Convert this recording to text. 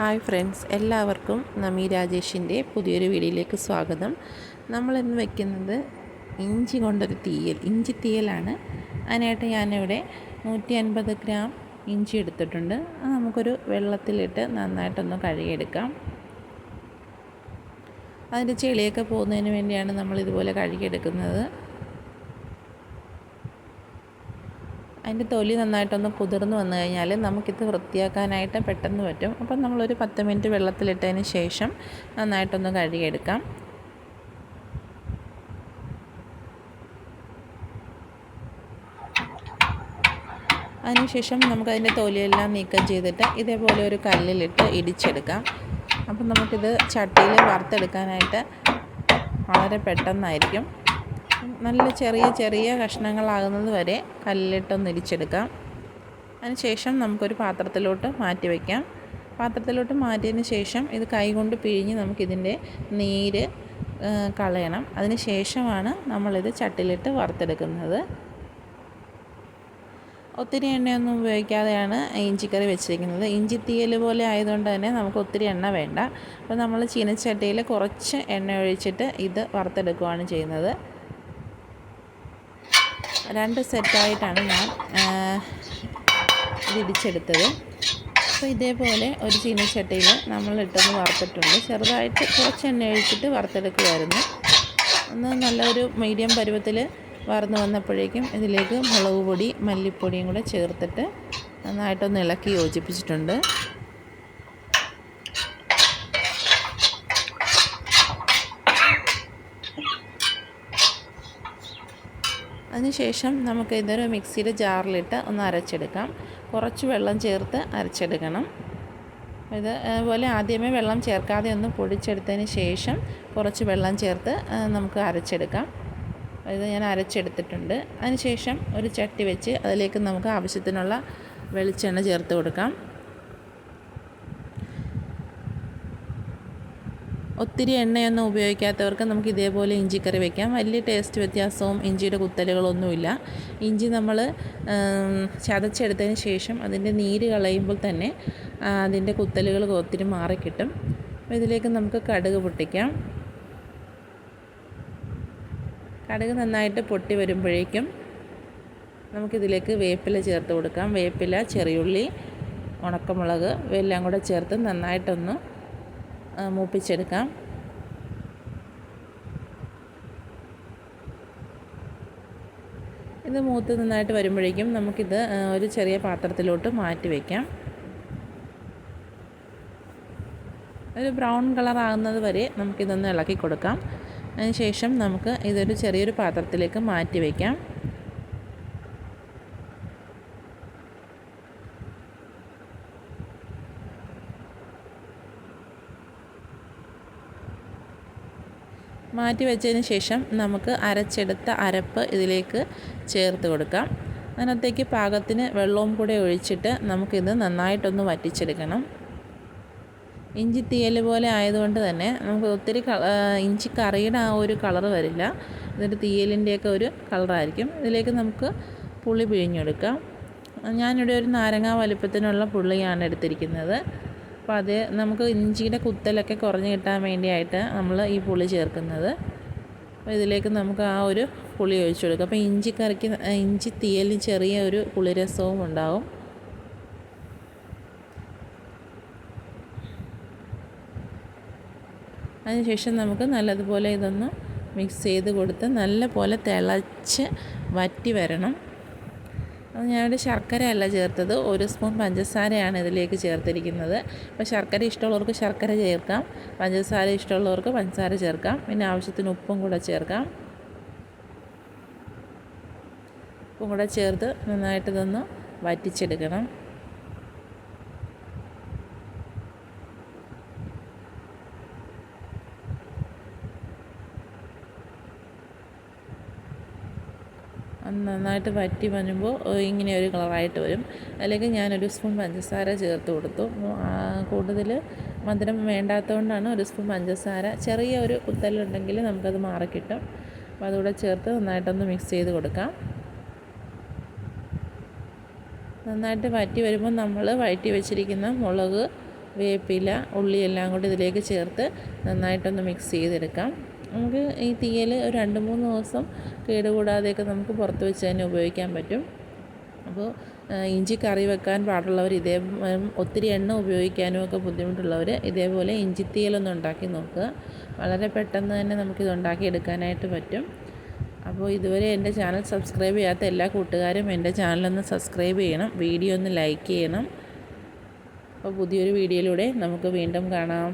Hi friends എല്ലാവർക്കും നമി രാജേഷിന്റെ പുതിയൊരു വീഡിയോയിലേക്ക് സ്വാഗതം. നമ്മളിന്ന് വെക്കുന്നത് ഇഞ്ചി കൊണ്ടൊരു തീയൽ ഇഞ്ചി തീയലാണ്. അതിനായിട്ട് ഞാനിവിടെ നൂറ്റി അൻപത് ഗ്രാം ഇഞ്ചി എടുത്തിട്ടുണ്ട്. അത് നമുക്കൊരു വെള്ളത്തിലിട്ട് നന്നായിട്ടൊന്ന് കഴുകിയെടുക്കാം. അതിന്റെ ചെളിയൊക്കെ പോകുന്നതിന് വേണ്ടിയാണ് നമ്മൾ ഇതുപോലെ കഴുകിയെടുക്കുന്നത്. അതിന്റെ തൊലി നന്നായിട്ടൊന്ന് കുതിർന്ന് വന്നു കഴിഞ്ഞാൽ നമുക്കിത് വൃത്തിയാക്കാനായിട്ട് പെട്ടെന്ന് പറ്റും. അപ്പം നമ്മളൊരു പത്ത് മിനിറ്റ് വെള്ളത്തിലിട്ടതിന് ശേഷം നന്നായിട്ടൊന്ന് കഴുകിയെടുക്കാം. അതിനുശേഷം നമുക്കതിന്റെ തൊലിയെല്ലാം നീക്കം ചെയ്തിട്ട് ഇതേപോലെ ഒരു കല്ലിലിട്ട് ഇടിച്ചെടുക്കാം. അപ്പം നമുക്കിത് ചട്ടിയിൽ വറുത്തെടുക്കാനായിട്ട് വളരെ പെട്ടെന്നായിരിക്കും. നല്ല ചെറിയ ചെറിയ കഷ്ണങ്ങളാകുന്നത് വരെ കല്ലിട്ടൊന്ന് ഇരിച്ചെടുക്കാം അതിനുശേഷം നമുക്കൊരു പാത്രത്തിലോട്ട് മാറ്റി വയ്ക്കാം പാത്രത്തിലോട്ട് മാറ്റിയതിന് ശേഷം ഇത് കൈകൊണ്ട് പിഴിഞ്ഞ് നമുക്കിതിന്റെ നീര് കളയണം. അതിന് ശേഷമാണ് നമ്മളിത് ചട്ടിലിട്ട് വറുത്തെടുക്കുന്നത്. ഒത്തിരി എണ്ണയൊന്നും ഉപയോഗിക്കാതെയാണ് ഇഞ്ചിക്കറി വെച്ചിരിക്കുന്നത്. ഇഞ്ചി തീയൽ പോലെ ആയതുകൊണ്ട് തന്നെ നമുക്ക് ഒത്തിരി എണ്ണ വേണ്ട. അപ്പോൾ നമ്മൾ ചീനച്ചട്ടിയിൽ കുറച്ച് എണ്ണ ഒഴിച്ചിട്ട് ഇത് വറുത്തെടുക്കുകയാണ് ചെയ്യുന്നത്. രണ്ട് സെറ്റായിട്ടാണ് ഞാൻ വിരിച്ചെടുത്തത്. അപ്പോൾ ഇതേപോലെ ഒരു ചീനച്ചട്ടിയിൽ നമ്മൾ ഇട്ടൊന്ന് വറുത്തിട്ടുണ്ട്. ചെറുതായിട്ട് കുറച്ച് എണ്ണ ഒഴിച്ചിട്ട് വറുത്തെടുക്കുമായിരുന്നു ഒന്ന് നല്ലൊരു മീഡിയം പരുവത്തിൽ വറന്ന് വന്നപ്പോഴേക്കും ഇതിലേക്ക് മുളക് പൊടി മല്ലിപ്പൊടിയും കൂടെ ചേർത്തിട്ട് നന്നായിട്ടൊന്ന് ഇളക്കി യോജിപ്പിച്ചിട്ടുണ്ട്. അതിനുശേഷം നമുക്ക് ഇതൊരു മിക്സിയുടെ ജാറിലിട്ട് ഒന്ന് അരച്ചെടുക്കാം. കുറച്ച് വെള്ളം ചേർത്ത് അരച്ചെടുക്കണം. ഇത് പോലെ ആദ്യമേ വെള്ളം ചേർക്കാതെ ഒന്ന് പൊടിച്ചെടുത്തതിന് ശേഷം കുറച്ച് വെള്ളം ചേർത്ത് നമുക്ക് അരച്ചെടുക്കാം. ഇത് ഞാൻ അരച്ചെടുത്തിട്ടുണ്ട്. അതിനുശേഷം ഒരു ചട്ടി വെച്ച് അതിലേക്ക് നമുക്ക് ആവശ്യത്തിനുള്ള വെളിച്ചെണ്ണ ചേർത്ത് കൊടുക്കാം. ഒത്തിരി എണ്ണയൊന്നും ഉപയോഗിക്കാത്തവർക്ക് നമുക്ക് ഇതേപോലെ ഇഞ്ചിക്കറി വെക്കാം. വലിയ ടേസ്റ്റ് വ്യത്യാസവും ഇഞ്ചിയുടെ കുത്തലുകളൊന്നുമില്ല. ഇഞ്ചി നമ്മൾ ചതച്ചെടുത്തതിന് ശേഷം അതിന്റെ നീര് കളയുമ്പോൾ തന്നെ അതിന്റെ കുത്തലുകൾ ഒത്തിരി മാറിക്കിട്ടും. അപ്പോൾ ഇതിലേക്ക് നമുക്ക് കടുക് പൊട്ടിക്കാം. കടുക് നന്നായിട്ട് പൊട്ടി വരുമ്പോഴേക്കും നമുക്കിതിലേക്ക് വേപ്പില ചേർത്ത് കൊടുക്കാം. വേപ്പില ചെറിയുള്ളി ഉണക്കമുളക് ഇവയെല്ലാം കൂടെ ചേർത്ത് നന്നായിട്ടൊന്ന് മൂപ്പിച്ചെടുക്കാം. ഇത് മൂത്ത് നന്നായിട്ട് വരുമ്പോഴേക്കും നമുക്കിത് ഒരു ചെറിയ പാത്രത്തിലോട്ട് മാറ്റി വയ്ക്കാം ഒരു ബ്രൗൺ കളർ ആകുന്നത് വരെ നമുക്കിതൊന്ന് ഇളക്കി കൊടുക്കാം. അതിന് ശേഷം നമുക്ക് ഇതൊരു ചെറിയൊരു പാത്രത്തിലേക്ക് മാറ്റി വയ്ക്കാം മാറ്റി വെച്ചതിന് ശേഷം നമുക്ക് അരച്ചെടുത്ത അരപ്പ് ഇതിലേക്ക് ചേർത്ത് കൊടുക്കാം. അതിനകത്തേക്ക് പാകത്തിന് വെള്ളവും കൂടെ ഒഴിച്ചിട്ട് നമുക്കിത് നന്നായിട്ടൊന്ന് വറ്റിച്ചെടുക്കണം. ഇഞ്ചി തീയൽ പോലെ ആയതുകൊണ്ട് തന്നെ നമുക്ക് ഒത്തിരി ഇഞ്ചി കറിയുടെ ആ ഒരു കളർ വരില്ല. ഇതൊരു തീയലിന്റെയൊക്കെ ഒരു കളറായിരിക്കും. ഇതിലേക്ക് നമുക്ക് പുളി പിഴിഞ്ഞെടുക്കാം. ഞാനിവിടെ ഒരു നാരങ്ങ വലുപ്പത്തിനുള്ള പുള്ളിയാണ് എടുത്തിരിക്കുന്നത്. അപ്പോൾ അത് നമുക്ക് ഇഞ്ചിയുടെ കുത്തലൊക്കെ കുറഞ്ഞ് കിട്ടാൻ വേണ്ടിയായിട്ട് നമ്മൾ ഈ പുളി ചേർക്കുന്നത്. അപ്പോൾ ഇതിലേക്ക് നമുക്ക് ആ ഒരു പുളി ഒഴിച്ചു കൊടുക്കുക അപ്പോൾ ഇഞ്ചി കറിക്ക് ഇഞ്ചി തീയലിന് ചെറിയ ഒരു പുളിരസവും ഉണ്ടാവും. അതിനുശേഷം നമുക്ക് നല്ലതുപോലെ ഇതൊന്ന് മിക്സ് ചെയ്ത് കൊടുത്ത് നല്ല പോലെ തിളച്ച് വറ്റി വരണം. അത് ഞാനിവിടെ ശർക്കരയല്ല ചേർത്തത്. ഒരു സ്പൂൺ പഞ്ചസാരയാണ് ഇതിലേക്ക് ചേർത്തിരിക്കുന്നത്. അപ്പോൾ ശർക്കര ഇഷ്ടമുള്ളവർക്ക് ശർക്കര ചേർക്കാം. പഞ്ചസാര ഇഷ്ടമുള്ളവർക്ക് പഞ്ചസാര ചേർക്കാം. പിന്നെ ആവശ്യത്തിന് ഉപ്പും കൂടെ ചേർക്കാം. ഉപ്പും കൂടെ ചേർത്ത് നന്നായിട്ട് ഇതൊന്ന് വറ്റിച്ചെടുക്കണം. നന്നായിട്ട് വറ്റി വരുമ്പോൾ ഇങ്ങനെ ഒരു കളറായിട്ട് വരും. അല്ലെങ്കിൽ ഞാനൊരു സ്പൂൺ പഞ്ചസാര ചേർത്ത് കൊടുത്തു. കൂടുതൽ മധുരം വേണ്ടാത്തതുകൊണ്ടാണ് ഒരു സ്പൂൺ പഞ്ചസാര. ചെറിയ ഒരു കുത്തലുണ്ടെങ്കിൽ നമുക്കത് മാറിക്കിട്ടും. അപ്പോൾ അതുകൂടെ ചേർത്ത് നന്നായിട്ടൊന്ന് മിക്സ് ചെയ്ത് കൊടുക്കാം. നന്നായിട്ട് വറ്റി വരുമ്പോൾ നമ്മൾ വഴറ്റി വെച്ചിരിക്കുന്ന മുളക് വേപ്പില ഉള്ളി എല്ലാം കൂടി ഇതിലേക്ക് ചേർത്ത് നന്നായിട്ടൊന്ന് മിക്സ് ചെയ്തെടുക്കാം. നമുക്ക് ഈ തീയൽ ഒരു രണ്ട് മൂന്ന് ദിവസം കേടുകൂടാതെയൊക്കെ നമുക്ക് പുറത്ത് വെച്ച് തന്നെ ഉപയോഗിക്കാൻ പറ്റും. അപ്പോൾ ഇഞ്ചി കറി വെക്കാൻ പാടുള്ളവർ ഇതേ ഒത്തിരി എണ്ണ ഉപയോഗിക്കാനും ഒക്കെ ബുദ്ധിമുട്ടുള്ളവർ ഇതേപോലെ ഇഞ്ചി തീയലൊന്ന് ഉണ്ടാക്കി നോക്കുക. വളരെ പെട്ടെന്ന് തന്നെ നമുക്കിത് ഉണ്ടാക്കി എടുക്കാനായിട്ട് പറ്റും. അപ്പോൾ ഇതുവരെ എന്റെ ചാനൽ സബ്സ്ക്രൈബ് ചെയ്യാത്ത എല്ലാ കൂട്ടുകാരും എന്റെ ചാനലൊന്ന് സബ്സ്ക്രൈബ് ചെയ്യണം. വീഡിയോ ഒന്ന് ലൈക്ക് ചെയ്യണം. അപ്പോൾ പുതിയൊരു വീഡിയോയിലൂടെ നമുക്ക് വീണ്ടും കാണാം.